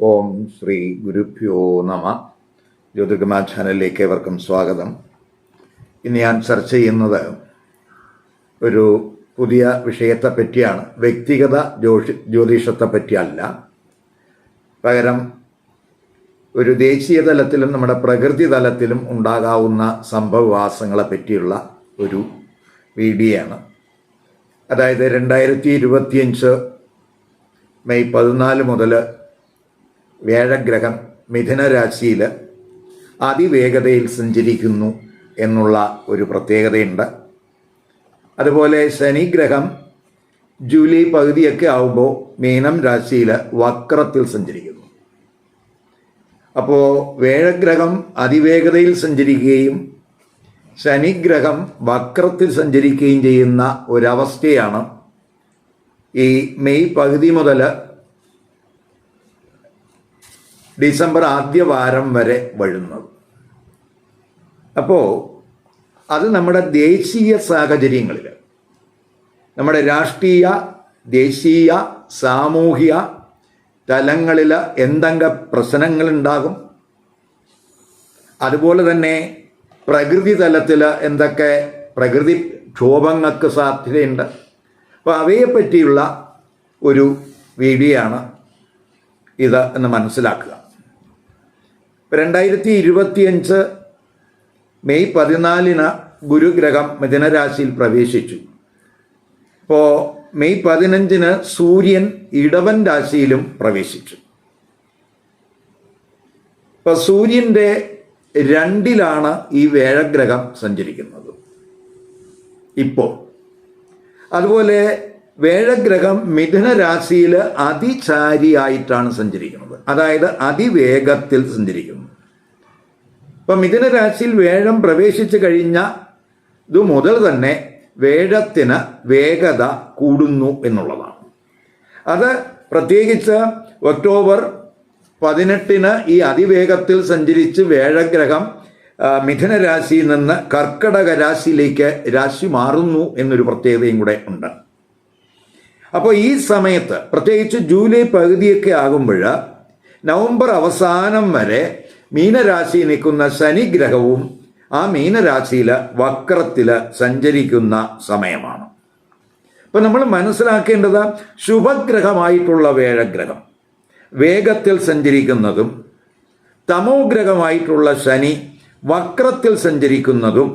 ഓം ശ്രീ ഗുരുഭ്യോ നമ. ജ്യോതിർഗമ ചാനലിലേക്ക് ഏവർക്കും സ്വാഗതം. ഇന്ന് ഞാൻ ചർച്ച ചെയ്യുന്നത് ഒരു പുതിയ വിഷയത്തെ പറ്റിയാണ്. വ്യക്തിഗത ജ്യോഷി ജ്യോതിഷത്തെ പറ്റിയല്ല. പകരം ഒരു ദേശീയ തലത്തിലും നമ്മുടെ പ്രകൃതി തലത്തിലും ഉണ്ടാകാവുന്ന സംഭവവാസങ്ങളെ പറ്റിയുള്ള ഒരു വീഡിയോയാണ്. അതായത് രണ്ടായിരത്തി ഇരുപത്തിയഞ്ച് മെയ് പതിനാല് മുതൽ വ്യാഴഗ്രഹം മിഥുനരാശിയിൽ അതിവേഗതയിൽ സഞ്ചരിക്കുന്നു എന്നുള്ള ഒരു പ്രത്യേകതയുണ്ട്. അതുപോലെ ശനിഗ്രഹം ജൂലൈ പകുതിയൊക്കെ ആവുമ്പോൾ മീനം രാശിയിൽ വക്രത്തിൽ സഞ്ചരിക്കുന്നു. അപ്പോൾ വേഴഗ്രഹം അതിവേഗതയിൽ സഞ്ചരിക്കുകയും ശനിഗ്രഹം വക്രത്തിൽ സഞ്ചരിക്കുകയും ചെയ്യുന്ന ഒരവസ്ഥയാണ് ഈ മെയ് പകുതി മുതൽ ഡിസംബർ ആദ്യ വാരം വരെ വഴുന്നത്. അപ്പോൾ അത് നമ്മുടെ ദേശീയ സാഹചര്യങ്ങളിൽ നമ്മുടെ രാഷ്ട്രീയ ദേശീയ സാമൂഹിക തലങ്ങളിൽ എന്തെങ്കിലും പ്രശ്നങ്ങളുണ്ടാകും? അതുപോലെ തന്നെ പ്രകൃതി തലത്തിൽ എന്തൊക്കെ പ്രകൃതി ക്ഷോഭങ്ങൾക്ക് സാധ്യതയുണ്ട്? അപ്പോൾ അവയെപ്പറ്റിയുള്ള ഒരു വീഡിയോ ആണ് ഇത് എന്ന് മനസ്സിലാക്കുക. രണ്ടായിരത്തി ഇരുപത്തിയഞ്ച് മെയ് പതിനാലിന് ഗുരുഗ്രഹം മിഥുനരാശിയിൽ പ്രവേശിച്ചു. ഇപ്പോൾ മെയ് പതിനഞ്ചിന് സൂര്യൻ ഇടവൻ രാശിയിലും പ്രവേശിച്ചു. ഇപ്പൊ സൂര്യന്റെ രണ്ടിലാണ് ഈ വേഴഗ്രഹം സഞ്ചരിക്കുന്നത്. ഇപ്പോൾ അതുപോലെ വേഴഗ്രഹം മിഥുന രാശിയിൽ അതിചാരിയായിട്ടാണ് സഞ്ചരിക്കുന്നത്. അതായത് അതിവേഗത്തിൽ സഞ്ചരിക്കുന്നു. ഇപ്പൊ മിഥുന രാശിയിൽ വേഴം പ്രവേശിച്ചു കഴിഞ്ഞ ഇത് മുതൽ തന്നെ വേഴത്തിന് വേഗത കൂടുന്നു എന്നുള്ളതാണ്. അത് പ്രത്യേകിച്ച് ഒക്ടോബർ പതിനെട്ടിന് ഈ അതിവേഗത്തിൽ സഞ്ചരിച്ച് വേഴഗ്രഹം മിഥുന രാശിയിൽ നിന്ന് കർക്കടക രാശിയിലേക്ക് രാശി മാറുന്നു എന്നൊരു പ്രത്യേകതയും കൂടെ ഉണ്ട്. അപ്പോൾ ഈ സമയത്ത് പ്രത്യേകിച്ച് ജൂലൈ പകുതിയൊക്കെ ആകുമ്പോൾ നവംബർ അവസാനം വരെ മീനരാശി നിൽക്കുന്ന ശനിഗ്രഹവും ആ മീനരാശിയിൽ വക്രത്തിൽ സഞ്ചരിക്കുന്ന സമയമാണ്. അപ്പം നമ്മൾ മനസ്സിലാക്കേണ്ടത് ശുഭഗ്രഹമായിട്ടുള്ള വേഴഗ്രഹം. വേഗത്തിൽ സഞ്ചരിക്കുന്നതും തമോഗ്രഹമായിട്ടുള്ള ശനി വക്രത്തിൽ സഞ്ചരിക്കുന്നതും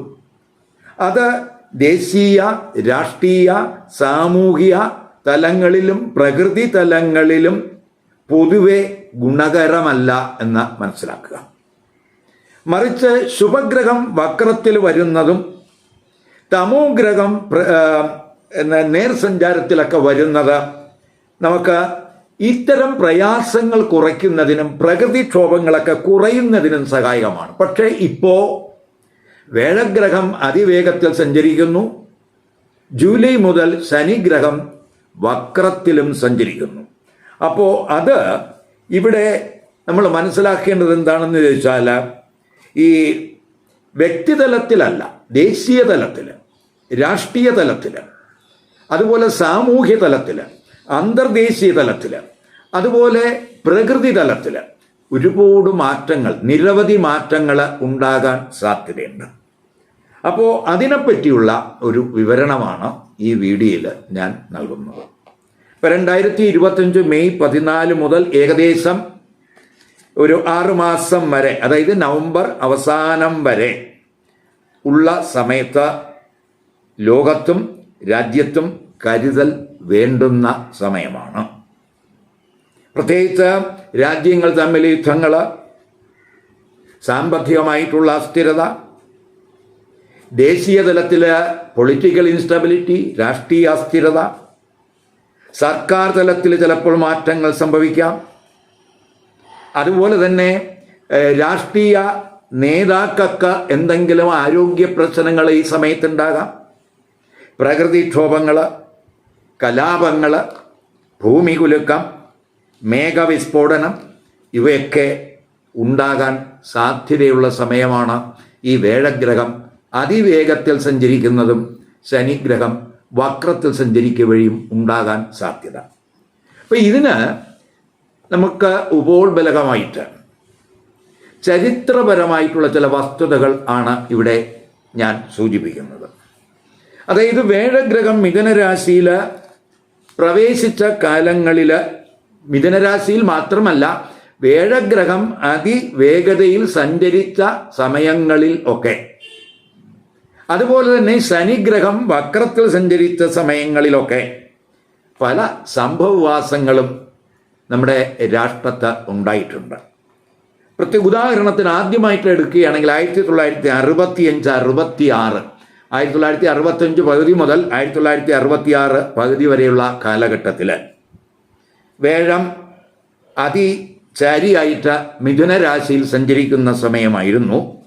അത് ദേശീയ രാഷ്ട്രീയ സാമൂഹിക തലങ്ങളിലും പ്രകൃതി തലങ്ങളിലും പൊതുവെ ഗുണകരമല്ല എന്ന് മനസ്സിലാക്കുക. മറിച്ച് ശുഭഗ്രഹം വക്രത്തിൽ വരുന്നതും തമോഗ്രഹം നേർസഞ്ചാരത്തിലൊക്കെ വരുന്നത് നമുക്ക് ഇത്തരം പ്രയാസങ്ങൾ കുറയ്ക്കുന്നതിനും പ്രകൃതിക്ഷോഭങ്ങളൊക്കെ കുറയുന്നതിനും സഹായകമാണ്. പക്ഷേ ഇപ്പോൾ വേഴഗ്രഹം അതിവേഗത്തിൽ സഞ്ചരിക്കുന്നു. ജൂലൈ മുതൽ ശനിഗ്രഹം വക്രത്തിലും സഞ്ചരിക്കുന്നു. അപ്പോൾ അത് ഇവിടെ നമ്മൾ മനസ്സിലാക്കേണ്ടത് എന്താണെന്ന് ചോദിച്ചാൽ ഈ വ്യക്തിതലത്തിലല്ല ദേശീയ തലത്തിൽ രാഷ്ട്രീയ തലത്തിൽ അതുപോലെ സാമൂഹ്യ തലത്തിൽ അന്തർദേശീയ തലത്തിൽ അതുപോലെ പ്രകൃതി തലത്തിൽ ഒരുപാട് മാറ്റങ്ങൾ നിരവധി മാറ്റങ്ങൾ ഉണ്ടാകാൻ സാധ്യതയുണ്ട്. അപ്പോൾ അതിനെപ്പറ്റിയുള്ള ഒരു വിവരണമാണ് ഈ വീഡിയോയിൽ ഞാൻ നൽകുന്നത്. ഇപ്പം രണ്ടായിരത്തി ഇരുപത്തഞ്ച് മെയ് പതിനാല് മുതൽ ഏകദേശം ഒരു ആറുമാസം വരെ അതായത് നവംബർ അവസാനം വരെ ഉള്ള സമയത്ത് ലോകത്തും രാജ്യത്തും കരുതൽ വേണ്ടുന്ന സമയമാണ്. പ്രത്യേകിച്ച് രാജ്യങ്ങൾ തമ്മിൽ യുദ്ധങ്ങൾ സാമ്പത്തികമായിട്ടുള്ള അസ്ഥിരത ദേശീയ തലത്തിൽ പൊളിറ്റിക്കൽ ഇൻസ്റ്റബിലിറ്റി രാഷ്ട്രീയ അസ്ഥിരത സർക്കാർ തലത്തിൽ ചിലപ്പോൾ മാറ്റങ്ങൾ സംഭവിക്കാം. അതുപോലെ തന്നെ രാഷ്ട്രീയ നേതാക്കൾക്ക് എന്തെങ്കിലും ആരോഗ്യ പ്രശ്നങ്ങൾ ഈ സമയത്തുണ്ടാകാം. പ്രകൃതിക്ഷോഭങ്ങൾ കലാപങ്ങൾ ഭൂമി കുലുക്കം മേഘവിസ്ഫോടനം ഇവയൊക്കെ ഉണ്ടാകാൻ സാധ്യതയുള്ള സമയമാണ് ഈ വേഴഗ്രഹം. അതിവേഗത്തിൽ സഞ്ചരിക്കുന്നതും ശനിഗ്രഹം വക്രത്തിൽ സഞ്ചരിക്കുക വഴിയും ഉണ്ടാകാൻ സാധ്യത. അപ്പം ഇതിന് നമുക്ക് ഉപോത്ബലകമായിട്ട് ചരിത്രപരമായിട്ടുള്ള ചില വസ്തുതകൾ ആണ് ഇവിടെ ഞാൻ സൂചിപ്പിക്കുന്നത്. അതായത് വേഴഗ്രഹം മിഥുനരാശിയിൽ പ്രവേശിച്ച കാലങ്ങളിൽ മിഥുനരാശിയിൽ മാത്രമല്ല വേഴഗ്രഹം അതിവേഗതയിൽ സഞ്ചരിച്ച സമയങ്ങളിൽ ഒക്കെ അതുപോലെ തന്നെ ശനിഗ്രഹം വക്രത്തിൽ സഞ്ചരിച്ച സമയങ്ങളിലൊക്കെ പല സംഭവവാസങ്ങളും നമ്മുടെ രാഷ്ട്രത്തെ ഉണ്ടായിട്ടുണ്ട്. പ്രത്യേക ഉദാഹരണത്തിന് ആദ്യമായിട്ട് എടുക്കുകയാണെങ്കിൽ ആയിരത്തി തൊള്ളായിരത്തി അറുപത്തി അഞ്ച് അറുപത്തി ആറ് ആയിരത്തി തൊള്ളായിരത്തി അറുപത്തഞ്ച് പകുതി മുതൽ ആയിരത്തി തൊള്ളായിരത്തി അറുപത്തി ആറ് പകുതി വരെയുള്ള കാലഘട്ടത്തിൽ വേഴം അതിചാരിയായിട്ട് മിഥുനരാശിയിൽ സഞ്ചരിക്കുന്ന സമയമായിരുന്നു.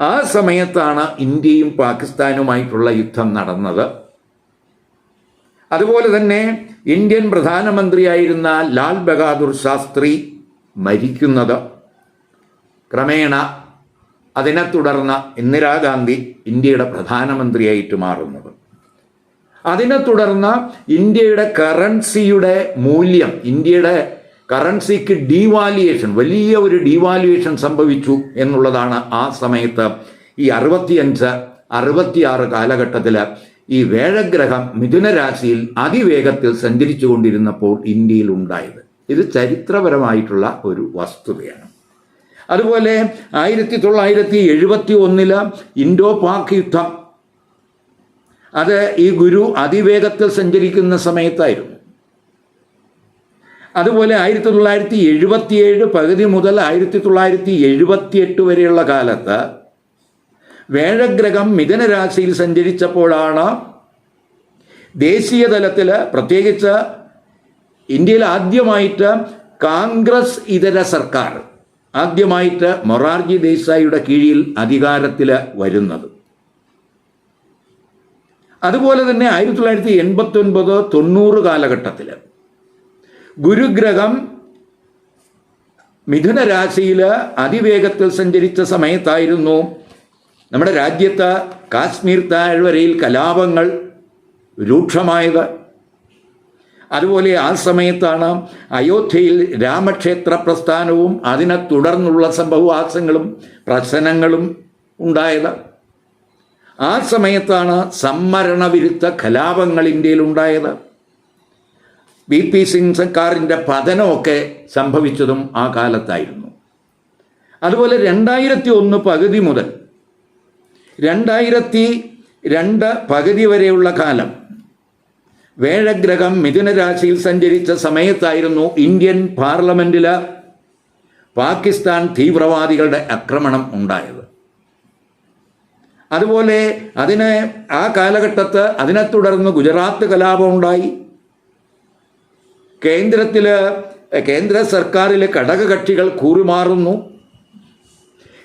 ആ സമയത്താണ് ഇന്ത്യയും പാകിസ്ഥാനുമായിട്ടുള്ള യുദ്ധം നടന്നത്. അതുപോലെ തന്നെ ഇന്ത്യൻ പ്രധാനമന്ത്രിയായിരുന്ന ലാൽ ബഹാദൂർ ശാസ്ത്രി മരിക്കുന്നത്. ക്രമേണ അതിനെ തുടർന്ന് ഇന്ദിരാഗാന്ധി ഇന്ത്യയുടെ പ്രധാനമന്ത്രിയായിട്ട് മാറുന്നത്. അതിനെ തുടർന്ന് ഇന്ത്യയുടെ കറൻസിയുടെ മൂല്യം ഇന്ത്യയുടെ കറൻസിക്ക് ഡീവാലുവേഷൻ വലിയ ഒരു ഡീവാലുവേഷൻ സംഭവിച്ചു എന്നുള്ളതാണ് ആ സമയത്ത് ഈ അറുപത്തിയഞ്ച് അറുപത്തിയാറ് കാലഘട്ടത്തിൽ ഈ വേഴഗ്രഹം മിഥുനരാശിയിൽ അതിവേഗത്തിൽ സഞ്ചരിച്ചു കൊണ്ടിരുന്നപ്പോൾ ഇന്ത്യയിൽ ഉണ്ടായത്. ഇത് ചരിത്രപരമായിട്ടുള്ള ഒരു വസ്തുതയാണ്. അതുപോലെ ആയിരത്തി തൊള്ളായിരത്തി എഴുപത്തി ഒന്നിൽ ഇൻഡോ പാക് യുദ്ധം. അത് ഈ ഗുരു അതിവേഗത്തിൽ സഞ്ചരിക്കുന്ന സമയത്തായിരുന്നു. അതുപോലെ ആയിരത്തി തൊള്ളായിരത്തി എഴുപത്തിയേഴ് പകുതി മുതൽ ആയിരത്തി തൊള്ളായിരത്തി എഴുപത്തിയെട്ട് വരെയുള്ള കാലത്ത് വേഴഗ്രഹം മിഥുനരാശിയിൽ സഞ്ചരിച്ചപ്പോഴാണ് ദേശീയ തലത്തിൽ പ്രത്യേകിച്ച് ഇന്ത്യയിൽ ആദ്യമായിട്ട് കോൺഗ്രസ് ഇതര സർക്കാർ ആദ്യമായിട്ട് മൊറാർജി ദേശായിയുടെ കീഴിൽ അധികാരത്തിൽ വരുന്നത്. അതുപോലെ തന്നെ ആയിരത്തി തൊള്ളായിരത്തി എൺപത്തി ഒൻപത് തൊണ്ണൂറ് കാലഘട്ടത്തിൽ ഗുരുഗ്രഹം മിഥുന രാശിയിൽ അതിവേഗത്തിൽ സഞ്ചരിച്ച സമയത്തായിരുന്നു. നമ്മുടെ രാജ്യത്ത് കാശ്മീർ താഴ്വരയിൽ കലാപങ്ങൾ രൂക്ഷമായത്. അതുപോലെ ആ സമയത്താണ് അയോധ്യയിൽ രാമക്ഷേത്ര പ്രസ്ഥാനവും അതിനെ തുടർന്നുള്ള സംഭവവാസങ്ങളും പ്രശ്നങ്ങളും ഉണ്ടായത്. ആ സമയത്താണ് സംവരണ വിരുദ്ധ കലാപങ്ങൾ ഇന്ത്യയിൽ ഉണ്ടായത്. ബി പി സിംഗ് സർക്കാരിന്റെ പതനമൊക്കെ സംഭവിച്ചതും ആ കാലത്തായിരുന്നു. അതുപോലെ രണ്ടായിരത്തി ഒന്ന് പകുതി മുതൽ രണ്ടായിരത്തി രണ്ട് പകുതി വരെയുള്ള കാലം വേഴഗ്രഹം മിഥുനരാശിയിൽ സഞ്ചരിച്ച സമയത്തായിരുന്നു ഇന്ത്യൻ പാർലമെന്റിൽ പാകിസ്ഥാൻ തീവ്രവാദികളുടെ ആക്രമണം ഉണ്ടായത്. അതുപോലെ അതിനെ ആ കാലഘട്ടത്ത് അതിനെ തുടർന്ന് ഗുജറാത്ത് കലാപം ഉണ്ടായി. കേന്ദ്രത്തിൽ കേന്ദ്ര സർക്കാരിലെ ഘടകകക്ഷികൾ കൂറുമാറുന്നു.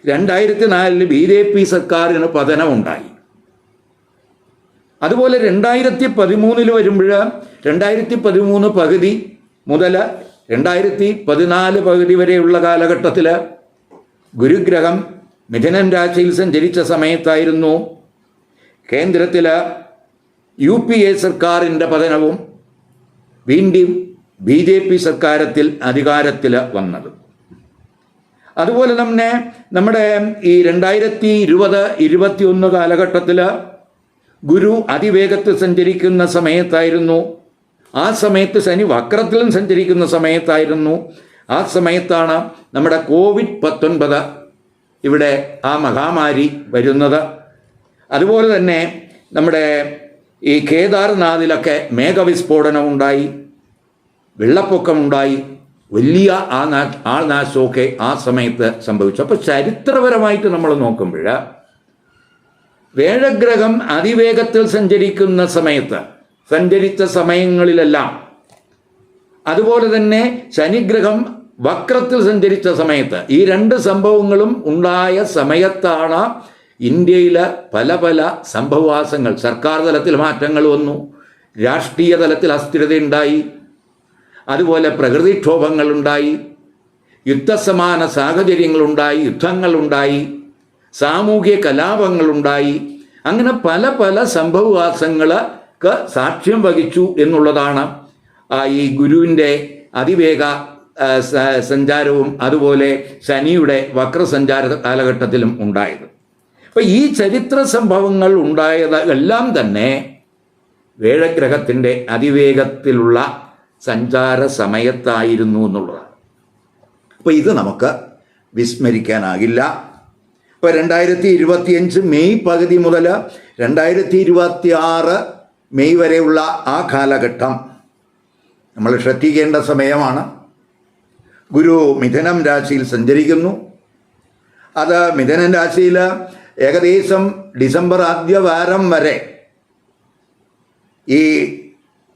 രണ്ടായിരത്തി നാലിൽ ബി ജെ പി സർക്കാരിന് പതനമുണ്ടായി. അതുപോലെ രണ്ടായിരത്തി പതിമൂന്നിൽ വരുമ്പോൾ രണ്ടായിരത്തി പതിമൂന്ന് പകുതി മുതൽ രണ്ടായിരത്തി പതിനാല് പകുതി വരെയുള്ള കാലഘട്ടത്തിൽ ഗുരുഗ്രഹം മിഥുനൻ രാശിയിൽ സഞ്ചരിച്ച സമയത്തായിരുന്നു കേന്ദ്രത്തിൽ യു പി എ സർക്കാരിന്റെ പതനവും. വീണ്ടും ബി ജെ പി സർക്കാരത്തിൽ അധികാരത്തിൽ വന്നത്. അതുപോലെ തന്നെ നമ്മുടെ ഈ രണ്ടായിരത്തി ഇരുപത് ഇരുപത്തി ഒന്ന് കാലഘട്ടത്തിൽ ഗുരു അതിവേഗത്തിൽ സഞ്ചരിക്കുന്ന സമയത്തായിരുന്നു. ആ സമയത്ത് ശനി വക്രത്തിലും സഞ്ചരിക്കുന്ന സമയത്തായിരുന്നു. ആ സമയത്താണ് നമ്മുടെ കോവിഡ് പത്തൊൻപത് ഇവിടെ ആ മഹാമാരി വരുന്നത്. അതുപോലെ തന്നെ നമ്മുടെ ഈ കേദാർനാഥിലൊക്കെ മേഘവിസ്ഫോടനം ഉണ്ടായി വെള്ളപ്പൊക്കമുണ്ടായി. വലിയ ആ നാ ആൾനാശമൊക്കെ ആ സമയത്ത് സംഭവിച്ചു. അപ്പോൾ ചരിത്രപരമായിട്ട് നമ്മൾ നോക്കുമ്പോൾ വേഴഗ്രഹം അതിവേഗത്തിൽ സഞ്ചരിക്കുന്ന സമയത്ത് സഞ്ചരിച്ച സമയങ്ങളിലെല്ലാം അതുപോലെ തന്നെ ശനിഗ്രഹം വക്രത്തിൽ സഞ്ചരിച്ച സമയത്ത് ഈ രണ്ട് സംഭവങ്ങളും ഉണ്ടായ സമയത്താണ് ഇന്ത്യയിലെ പല പല സംഭവവാസങ്ങൾ. സർക്കാർ തലത്തിൽ മാറ്റങ്ങൾ വന്നു രാഷ്ട്രീയ തലത്തിൽ അസ്ഥിരതയുണ്ടായി അതുപോലെ പ്രകൃതിക്ഷോഭങ്ങളുണ്ടായി യുദ്ധസമാന സാഹചര്യങ്ങളുണ്ടായി യുദ്ധങ്ങളുണ്ടായി സാമൂഹ്യ കലാപങ്ങളുണ്ടായി. അങ്ങനെ പല പല സംഭവവാസങ്ങൾക്ക് സാക്ഷ്യം വഹിച്ചു എന്നുള്ളതാണ് ഈ ഗുരുവിന്റെ അതിവേഗ സഞ്ചാരവും അതുപോലെ ശനിയുടെ വക്രസഞ്ചാര കാലഘട്ടത്തിലും ഉണ്ടായത്. അപ്പൊ ഈ ചരിത്ര സംഭവങ്ങൾ ഉണ്ടായത് എല്ലാം തന്നെ വേഴഗ്രഹത്തിന്റെ അതിവേഗത്തിലുള്ള സഞ്ചാര സമയത്തായിരുന്നു എന്നുള്ളതാണ്. അപ്പോൾ ഇത് നമുക്ക് വിസ്മരിക്കാനാകില്ല. ഇപ്പോൾ രണ്ടായിരത്തി ഇരുപത്തിയഞ്ച് മെയ് പകുതി മുതൽ രണ്ടായിരത്തി ഇരുപത്തി ആറ് മെയ് വരെയുള്ള ആ കാലഘട്ടം നമ്മൾ ശ്രദ്ധിക്കേണ്ട സമയമാണ്. ഗുരു മിഥുനം രാശിയിൽ സഞ്ചരിക്കുന്നു. അത് മിഥുനം രാശിയിൽ ഏകദേശം ഡിസംബർ ആദ്യ വാരം വരെ ഈ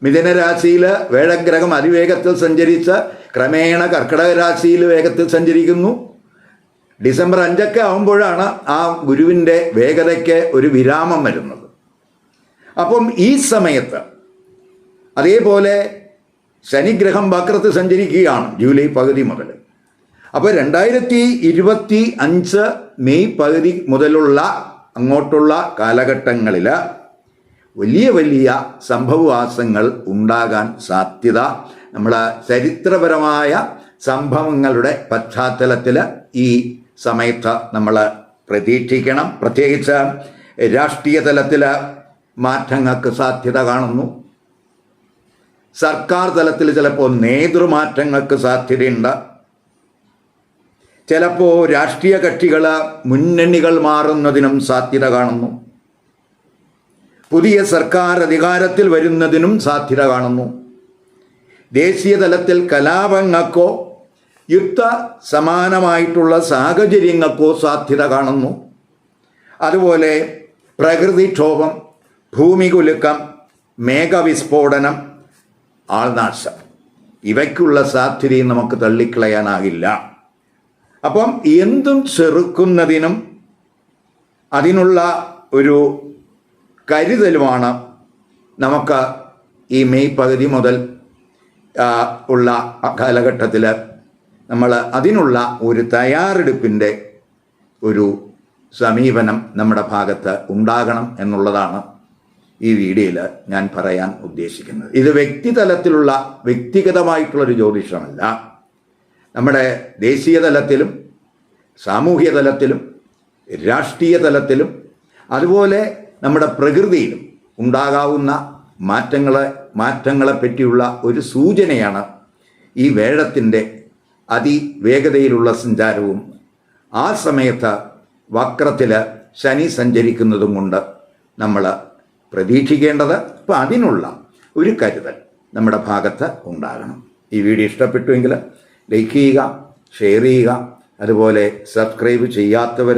മിഥുന രാശിയിൽ വേഴഗ്രഹം അതിവേഗത്തിൽ സഞ്ചരിച്ച് ക്രമേണ കർക്കിടക രാശിയിൽ വേഗത്തിൽ സഞ്ചരിക്കുന്നു. ഡിസംബർ അഞ്ചൊക്കെ ആകുമ്പോഴാണ് ആ ഗുരുവിന്റെ വേഗതയ്ക്ക് ഒരു വിരാമം വരുന്നത്. അപ്പം ഈ സമയത്ത് അതേപോലെ ശനിഗ്രഹം വക്രത്ത് സഞ്ചരിക്കുകയാണ് ജൂലൈ പകുതി മുതൽ. അപ്പോൾ രണ്ടായിരത്തി ഇരുപത്തി അഞ്ച് മെയ് പകുതി മുതലുള്ള അങ്ങോട്ടുള്ള കാലഘട്ടങ്ങളിൽ വലിയ വലിയ സംഭവവാസങ്ങൾ ഉണ്ടാകാൻ സാധ്യത നമ്മുടെ ചരിത്രപരമായ സംഭവങ്ങളുടെ പശ്ചാത്തലത്തിൽ ഈ സമയത്ത് നമ്മൾ പ്രതീക്ഷിക്കണം. പ്രത്യേകിച്ച് രാഷ്ട്രീയ തലത്തിൽ മാറ്റങ്ങൾക്ക് സാധ്യത കാണുന്നു. സർക്കാർ തലത്തിൽ ചിലപ്പോൾ നേതൃമാറ്റങ്ങൾക്ക് സാധ്യതയുണ്ട്. ചിലപ്പോൾ രാഷ്ട്രീയ കക്ഷികൾ മുന്നണികൾ മാറുന്നതിനും സാധ്യത കാണുന്നു. പുതിയ സർക്കാർ അധികാരത്തിൽ വരുന്നതിനും സാധ്യത കാണുന്നു. ദേശീയ തലത്തിൽ കലാപങ്ങൾക്കോ യുദ്ധ സമാനമായിട്ടുള്ള സാഹചര്യങ്ങൾക്കോ സാധ്യത കാണുന്നു. അതുപോലെ പ്രകൃതിക്ഷോഭം ഭൂമികുലുക്കം മേഘവിസ്ഫോടനം ആൾനാശം ഇവയ്ക്കുള്ള സാധ്യതയും നമുക്ക് തള്ളിക്കളയാനാകില്ല. അപ്പം എന്തും ചെറുക്കുന്നതിനും അതിനുള്ള ഒരു കരുതലുമാണ് നമുക്ക് ഈ മെയ് പകുതി മുതൽ ഉള്ള കാലഘട്ടത്തിൽ നമ്മൾ അതിനുള്ള ഒരു തയ്യാറെടുപ്പിന്റെ ഒരു സമീപനം നമ്മുടെ ഭാഗത്ത് ഉണ്ടാകണം എന്നുള്ളതാണ് ഈ വീഡിയോയിൽ ഞാൻ പറയാൻ ഉദ്ദേശിക്കുന്നത്. ഇത് വ്യക്തിതലത്തിലുള്ള വ്യക്തിഗതമായിട്ടുള്ളൊരു ജ്യോതിഷമല്ല. നമ്മുടെ ദേശീയ തലത്തിലും സാമൂഹ്യ തലത്തിലും രാഷ്ട്രീയ തലത്തിലും അതുപോലെ നമ്മുടെ പ്രകൃതിയിലും ഉണ്ടാകാവുന്ന മാറ്റങ്ങളെ മാറ്റങ്ങളെ പറ്റിയുള്ള ഒരു സൂചനയാണ് ഈ വേഴത്തിന്റെ അതിവേഗതയിലുള്ള സഞ്ചാരവും. ആ സമയത്ത് വക്രത്തിൽ ശനി സഞ്ചരിക്കുന്നതും കൊണ്ട് നമ്മൾ പ്രതീക്ഷിക്കേണ്ടത്. അപ്പം അതിനുള്ള ഒരു കരുതൽ നമ്മുടെ ഭാഗത്ത് ഉണ്ടാകണം. ഈ വീഡിയോ ഇഷ്ടപ്പെട്ടുവെങ്കിൽ ലൈക്ക് ചെയ്യുക ഷെയർ ചെയ്യുക അതുപോലെ സബ്സ്ക്രൈബ് ചെയ്യാത്തവർ